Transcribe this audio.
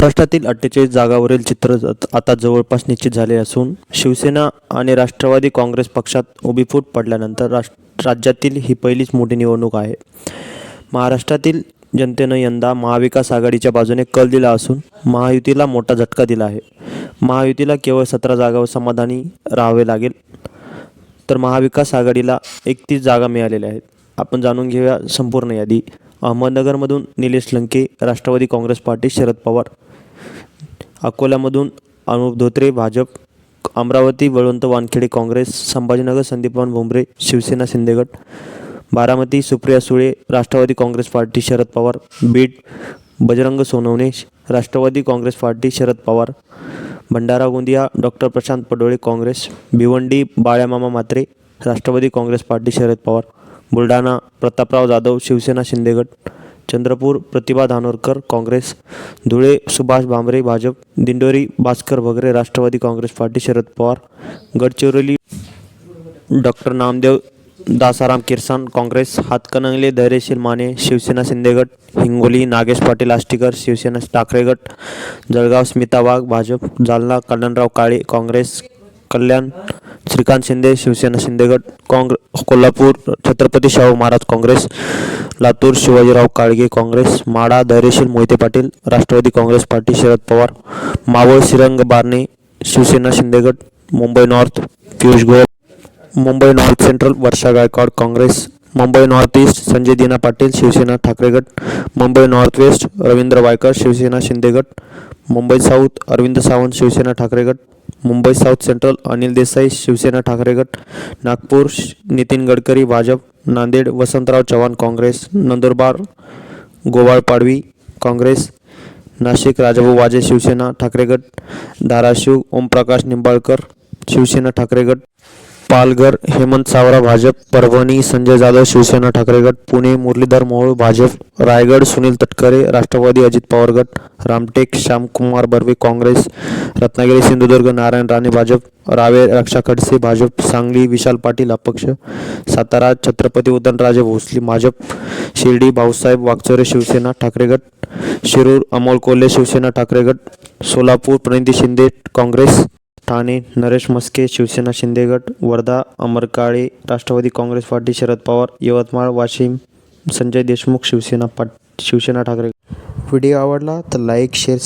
महाराष्ट्रातील अठ्ठेचाळीस जागावरील चित्र आता जवळपास निश्चित झाले असून शिवसेना आणि राष्ट्रवादी काँग्रेस पक्षात उभी फूट पडल्यानंतर राष्ट्र राज्यातील ही पहिलीच मोठी निवडणूक आहे. महाराष्ट्रातील जनतेनं यंदा महाविकास आघाडीच्या बाजूने कल दिला असून महायुतीला मोठा झटका दिला आहे. महायुतीला केवळ सतरा जागावर समाधानी राहावे लागेल तर महाविकास आघाडीला एकतीस जागा मिळालेल्या आहेत. आपण जाणून घेऊया संपूर्ण यादी. अहमदनगरमधून निलेश लंके राष्ट्रवादी काँग्रेस पार्टी शरद पवार. अकोल्यामधून Anup Dhotre Bhajap Amravati Balwant Wankhede Congress Sambhajinagar Sandipan Bhumre Shivsena शिंदेगड Baramati Supriya Sule Rashtrawadi Congress party Sharad Pawar Beed Bajrang Sonawane Rashtrawadi Congress party Sharad Pawar Bhandara Gondia doctor Prashant Padole Congress Bhiwandi Balyamama Mhatre Rashtrawadi Congress party Sharad Pawar Buldhana Prataprao Jadhav Shivsena शिंदेगड Chandrapur Pratibha Dhanorkar Congress Dhule Subhash Bhamre Bhajap Dindori Bhaskar Bhagare Rashtrawadi Congress party Sharad Pawar Gadchiroli doctor Namdev Dasaram Kirsan Congress Hatkanangale Dhairyasheel Mane Shivsena शिंदेगट Hingoli Nagesh Patil Ashtikar Shivsena Thackeray गट जळगाव स्मिता वाघ भाजप जालना कल्याणराव काळे काँग्रेस कल्याण श्रीकांत शिंदे शिवसेना शिंदेगड काँग्रे Kolhapur Chhatrapati Shahu Maharaj Congress Latur Shivajirao Kalge Congress Madha Dhairyasheel Mohite Patil Rashtrawadi Congress party Sharad Pawar Maval Shrirang Barne Shivsena शिंदेगड Mumbai north Piyush Goyal Mumbai north central Varsha Gaikwad Congress Mumbai north east Sanjay Dina Patil Shivsena ठाकरेगड Mumbai north west Ravindra Waikar Shivsena शिंदेगड Mumbai south Arvind Sawant Shivsena ठाकरेगड Mumbai south central Anil Desai Shivsena Thackeray गट नागपूर श- नितीन गडकरी भाजप नांदेड वसंतराव चव्हाण काँग्रेस नंदुरबार गोवाळ पाडवी काँग्रेस नाशिक राजाभाऊ वाजे शिवसेना ठाकरे गट धाराशिव ओमप्रकाश निंबाळकर शिवसेना ठाकरे गट पालघर हेमंत सावरा भाजप परभणी संजय जाधव शिवसेना ठाकरे गट पुणे मुरलीधर मोहोळ भाजप रायगड सुनील तटकरे राष्ट्रवादी अजित पवार गट रामटेक श्यामकुमार बर्वे काँग्रेस रत्नागिरी सिंधुदुर्ग नारायण राणे भाजप रावे रक्षा खडसे भाजप सांगली विशाल पाटील अपक्ष सातारा छत्रपती उदयनराजे भोसले भाजप शिर्डी भाऊसाहेब वागचोरे शिवसेना ठाकरे गट शिरूर अमोल कोल्हे शिवसेना ठाकरे गट सोलापूर प्रणिती शिंदे काँग्रेस ठाणे नरेश मस्के शिवसेना शिंदेगड वर्धा अमर काळे राष्ट्रवादी काँग्रेस पार्टी शरद पवार यवतमाळ वाशिम संजय देशमुख शिवसेना पाट शिवसेना ठाकरे व्हिडिओ आवडला तर लाईक शेअर